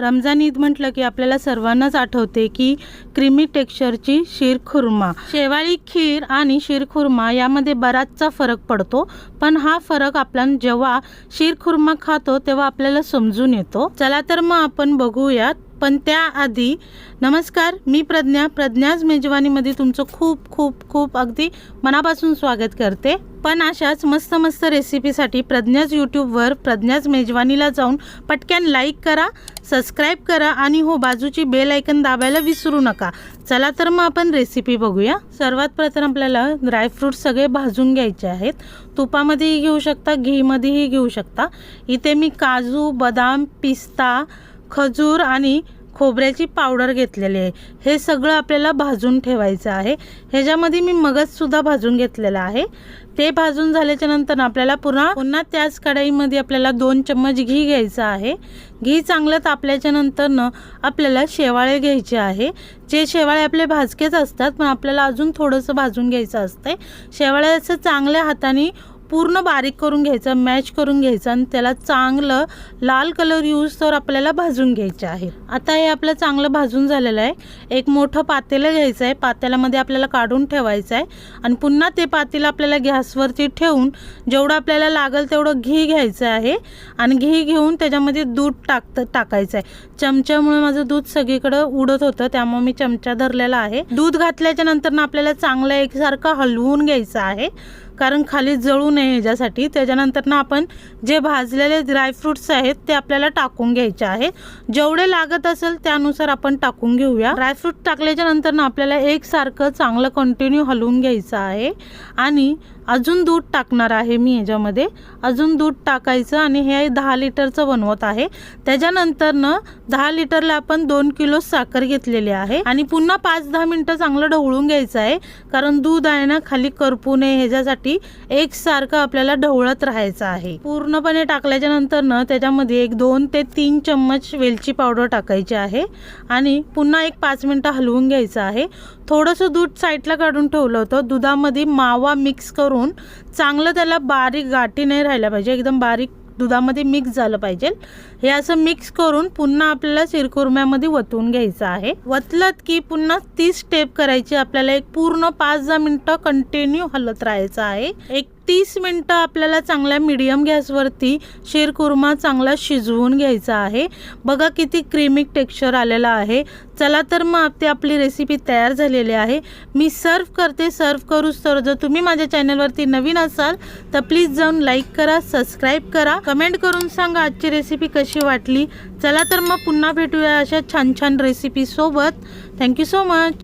रमजान ईद म्हटलं की आपल्याला सर्वांनाच आठवते की क्रीमी टेक्स्चरची शिरखुर्मा शेवाळी खीर आणि शिरखुर्मा यामध्ये बराचसा फरक पडतो पण हा फरक आपण जेव्हा शिरखुर्मा खातो तेव्हा आपल्याला समजून येतो. चला तर मग आपण बघूयात पण त्याआधी नमस्कार मी प्रज्ञा. प्रज्ञाज मेजवानीमध्ये तुमचं खूप खूप खूप अगदी मनापासून स्वागत करते. पण अशाच मस्त मस्त रेसिपीसाठी प्रज्ञाज यूट्यूबवर प्रज्ञाज मेजवानीला जाऊन पटक्यान लाईक करा सबस्क्राईब करा आणि हो बाजूची बेल ऐकन दाबायला विसरू नका. चला तर मग आपण रेसिपी बघूया. सर्वात प्रथम आपल्याला ड्रायफ्रूट सगळे भाजून घ्यायचे आहेत. तुपामध्येही घेऊ शकता घीमध्येही घेऊ शकता. इथे मी काजू बदाम पिस्ता खजूर आणि खोबऱ्याची पावडर घेतलेली आहे. हे सगळं आपल्याला भाजून ठेवायचं आहे. ह्याच्यामध्ये मी मगजसुद्धा भाजून घेतलेलं आहे. ते भाजून झाल्याच्यानंतर आपल्याला पुन्हा पुन्हा त्याच कढईमध्ये आपल्याला दोन चम्मच घी घ्यायचं आहे. घी चांगलं तापल्याच्यानंतरनं आपल्याला शेवाळे घ्यायचे आहे. जे शेवाळे आपले भाजकेच असतात पण आपल्याला अजून थोडंसं भाजून घ्यायचं असतं शेवाळ्याचं चांगल्या हाताने पूर्ण बारीक करून घ्यायचं मॅच करून घ्यायचं आणि त्याला चांगलं लाल कलर यूज तर आपल्याला भाजून घ्यायचं आहे. आता हे आपलं चांगलं भाजून झालेलं आहे. एक मोठं पातेलं घ्यायचं आहे. पातेल्यामध्ये आपल्याला काढून ठेवायचं आहे. आणि पुन्हा ते पातेलं आपल्याला गॅसवरती ठेवून जेवढं आपल्याला लागेल तेवढं घी घ्यायचं आहे. आणि घी घेऊन त्याच्यामध्ये दूध टाकतं टाकायचं आहे. चमच्यामुळे माझं दूध सगळीकडं उडत होतं त्यामुळे मी चमचा धरलेला आहे. दूध घातल्याच्या नंतर ना आपल्याला चांगलं एकसारखं हलवून घ्यायचं आहे. कारण खाली जळू नये ह्याच्यासाठी. त्याच्यानंतर ना आपण जे भाजलेले ड्रायफ्रुट्स आहेत ते आपल्याला टाकून घ्यायचे आहे. जेवढे लागत असेल त्यानुसार आपण टाकून घेऊया. ड्रायफ्रूट टाकल्याच्या नंतर ना आपल्याला एकसारखं चांगलं कंटिन्यू हलवून घ्यायचं आहे. आणि अजून दूध टाकणार आहे मी ह्याच्यामध्ये अजून दूध टाकायचं आणि हे दहा लिटरचं बनवत आहे. त्याच्यानंतर न दहा लिटरला आपण दोन किलो साखर घेतलेली आहे. आणि पुन्हा पाच दहा मिनटं चांगलं ढवळून घ्यायचं आहे. कारण दूध आहे ना खाली करपू नये ह्याच्यासाठी एकसारखं आपल्याला ढवळत राहायचं आहे. पूर्णपणे टाकल्याच्या नंतर न त्याच्यामध्ये एक दोन ते तीन चम्मच वेलची पावडर टाकायची आहे. आणि पुन्हा एक पाच मिनटं हलवून घ्यायचं आहे. थोडंसं दूध साईडला काढून ठेवलं होतं. दुधामध्ये मावा मिक्स करून चांगलं त्याला बारीक गाठी नाही राहिल्या पाहिजे. एकदम बारीक दुधामध्ये मिक्स झालं पाहिजे. हे असं मिक्स करून पुन्हा आपल्याला शिरकुर्म्यामध्ये वतून घ्यायचं आहे. वतलत की पुन्हा ती स्टेप करायची. आपल्याला एक पूर्ण पाच दहा मिनटं कंटिन्यू हलत राहायचं आहे. एक तीस मिनटं आपल्याला चांगल्या मीडियम गॅसवरती शिरकुर्मा चांगला शिजवून घ्यायचा आहे. बघा किती क्रीमिक टेक्स्चर आलेलं आहे. चला तर मग ते आपली रेसिपी तयार झालेली आहे. मी सर्व करते सर्व करूच. तर जर तुम्ही माझ्या चॅनलवरती नवीन असाल तर प्लीज जाऊन लाईक करा सबस्क्राईब करा. कमेंट करून सांगा आजची रेसिपी कशी वाटली. चला तर मग पुन्हा भेटूया अशा छान छान रेसिपीसोबत थँक्यू सो मच